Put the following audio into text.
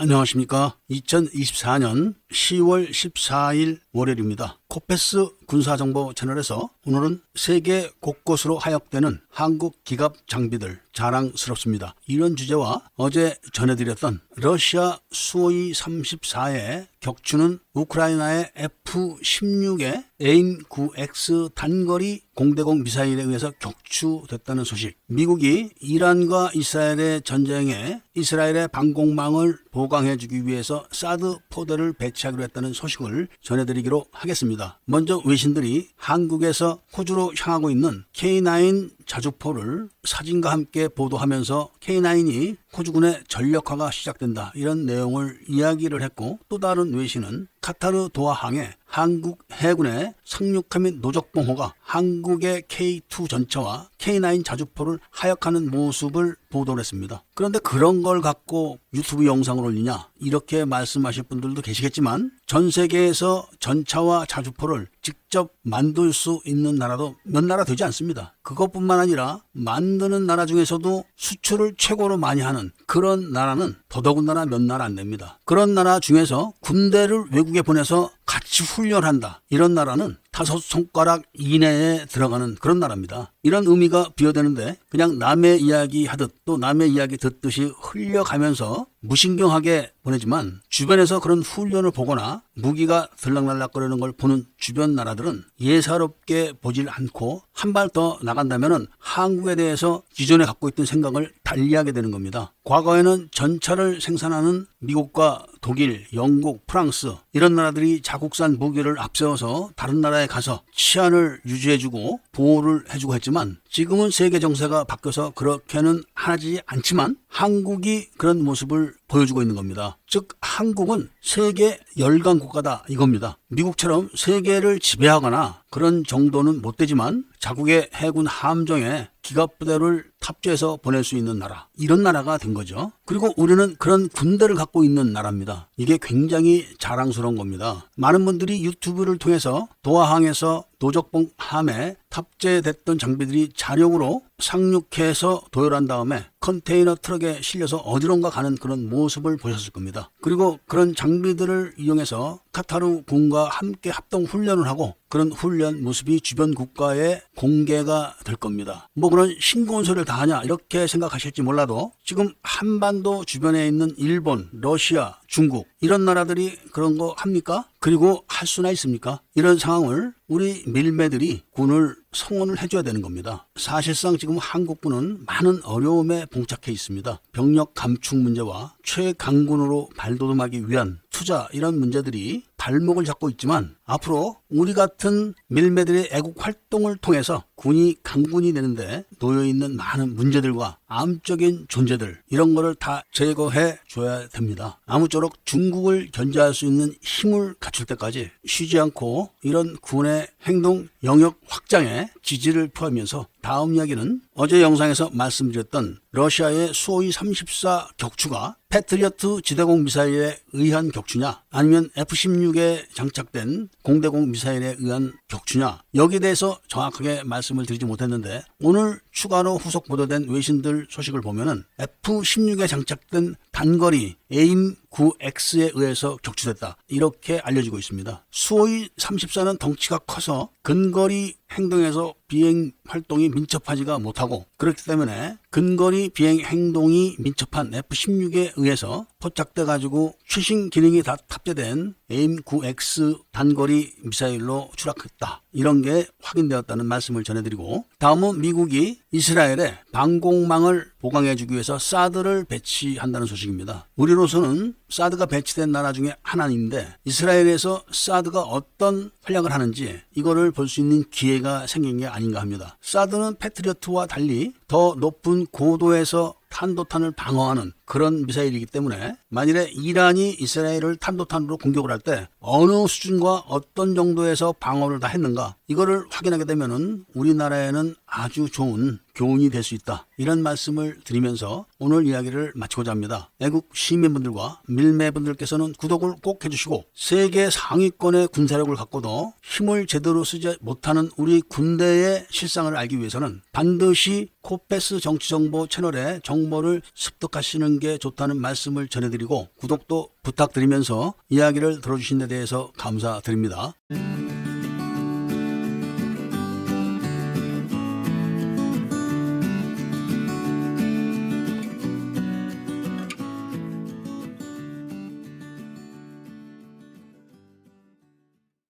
안녕하십니까. 2024년 10월 14일 월요일입니다. 코페스 군사정보 채널에서 오늘은 세계 곳곳으로 하역되는 한국 기갑 장비들 자랑스럽습니다. 이런 주제와 어제 전해드렸던 러시아 수호이 34의 격추는 우크라이나의 F-16의 에임 9X 단거리 공대공 미사일에 의해서 격추됐다는 소식. 미국이 이란과 이스라엘의 전쟁에 이스라엘의 방공망을 보강해주기 위해서 사드 포대를 배치하기로 했다는 소식을 전해드리기로 하겠습니다. 먼저 외신들이 한국에서 호주로 향하고 있는 K9 자주포를 사진과 함께 보도하면서 K9이 호주군의 전력화가 시작된다 이런 내용을 이야기를 했고 또 다른 외신은 카타르 도하항에 한국 해군의 상륙함 및 노적봉호가 한국의 K2 전차와 K9 자주포를 하역하는 모습을 보도를 했습니다. 그런데 그런 걸 갖고 유튜브 영상을 올리냐 이렇게 말씀하실 분들도 계시겠지만 전 세계에서 전차와 자주포를 직접 만들 수 있는 나라도 몇 나라 되지 않습니다. 그것뿐만 아니라 만드는 나라 중에서도 수출을 최고로 많이 하는 그런 나라는 더더군다나 몇 나라 안 됩니다. 그런 나라 중에서 군대를 외국에 보내서 같이 훈련한다. 이런 나라는 다섯 손가락 이내에 들어가는 그런 나라입니다. 이런 의미가 비어되는데 그냥 남의 이야기 하듯 또 남의 이야기 듣듯이 흘려가면서 무신경하게 보내지만 주변에서 그런 훈련을 보거나 무기가 들락날락거리는 걸 보는 주변 나라들은 예사롭게 보질 않고 한 발 더 나간다면은 한국에 대해서 기존에 갖고 있던 생각을 달리하게 되는 겁니다. 과거에는 전차를 생산하는 미국과 독일, 영국, 프랑스 이런 나라들이 자국산 무기를 앞세워서 다른 나라에 가서 치안을 유지해주고 보호를 해주고 했지만 지금은 세계 정세가 바뀌어서 그렇게는 하지 않지만 한국이 그런 모습을 보여주고 있는 겁니다. 즉 한국은 세계 열강 국가다 이겁니다. 미국처럼 세계를 지배하거나 그런 정도는 못 되지만 자국의 해군 함정에 기갑부대를 탑재해서 보낼 수 있는 나라 이런 나라가 된 거죠. 그리고 우리는 그런 군대를 갖고 있는 나라입니다. 이게 굉장히 자랑스러운 겁니다. 많은 분들이 유튜브를 통해서 도하항에서 노적봉 함에 탑재됐던 장비들이 자력으로 상륙해서 도열한 다음에 컨테이너 트럭에 실려서 어디론가 가는 그런 모습을 보셨을 겁니다. 그리고 그런 장비들을 이용해서 카타르 군과 함께 합동 훈련을 하고 그런 훈련 모습이 주변 국가에 공개가 될 겁니다. 뭐 그런 싱거운 소리를 다 하냐 이렇게 생각하실지 몰라도 지금 한반 도 주변에 있는 일본, 러시아, 중국 이런 나라들이 그런 거 합니까? 그리고 할 수나 있습니까? 이런 상황을 우리 밀매들이 군을 성원을 해줘야 되는 겁니다. 사실상 지금 한국군은 많은 어려움에 봉착해 있습니다. 병력 감축 문제와 최강군으로 발돋움하기 위한 투자 이런 문제들이 발목을 잡고 있지만 앞으로 우리 같은 밀매들의 애국 활동을 통해서 군이 강군이 되는데 놓여 있는 많은 문제들과 암적인 존재들 이런 거를 다 제거해 줘야 됩니다. 아무쪼록 중국을 견제할 수 있는 힘을 갖출 때까지 쉬지 않고 이런 군의 행동 영역 확장에 지지를 표하면서 다음 이야기는 어제 영상에서 말씀드렸던 러시아의 수호이 34 격추가 패트리어트 지대공 미사일에 의한 격추냐 아니면 F-16에 장착된 공대공 미사일에 의한 격추냐 여기에 대해서 정확하게 말씀을 드리지 못했는데 오늘 추가로 후속 보도된 외신들 소식을 보면은 F-16에 장착된 단거리 에임 9X에 의해서 격추됐다. 이렇게 알려지고 있습니다. 수호이 34는 덩치가 커서 근거리 행동에서 비행 활동이 민첩하지가 못하고 그렇기 때문에 근거리 비행 행동이 민첩한 F-16에 의해서 포착돼 가지고 최신 기능이 다 탑재된 AIM-9X 단거리 미사일로 추락했 다. 이런 게 확인되었다는 말씀을 전해드리고 다음은 미국이 이스라엘에 방공망을 보강해주기 위해서 사드를 배치한다는 소식입니다. 우리로서는 사드가 배치된 나라 중에 하나인데 이스라엘에서 사드가 어떤 활약을 하는지 이거를 볼 수 있는 기회가 생긴 게 아닌가 합니다. 사드는 패트리어트와 달리 더 높은 고도에서 탄도탄을 방어하는 그런 미사일이기 때문에 만일에 이란이 이스라엘을 탄도탄으로 공격을 할 때 어느 수준과 어떤 정도에서 방어를 다 했는가 이거를 확인하게 되면은 우리나라에는 아주 좋은 교훈이 될 수 있다. 이런 말씀을 드리면서 오늘 이야기를 마치고자 합니다. 애국 시민분들과 밀매분들께서는 구독을 꼭 해주시고 세계 상위권의 군사력을 갖고도 힘을 제대로 쓰지 못하는 우리 군대의 실상을 알기 위해서는 반드시 코페스 정치정보 채널에 정보를 습득하시는 게 좋다는 말씀을 전해드리고 구독도 부탁드리면서 이야기를 들어주신 데 대해서 감사드립니다.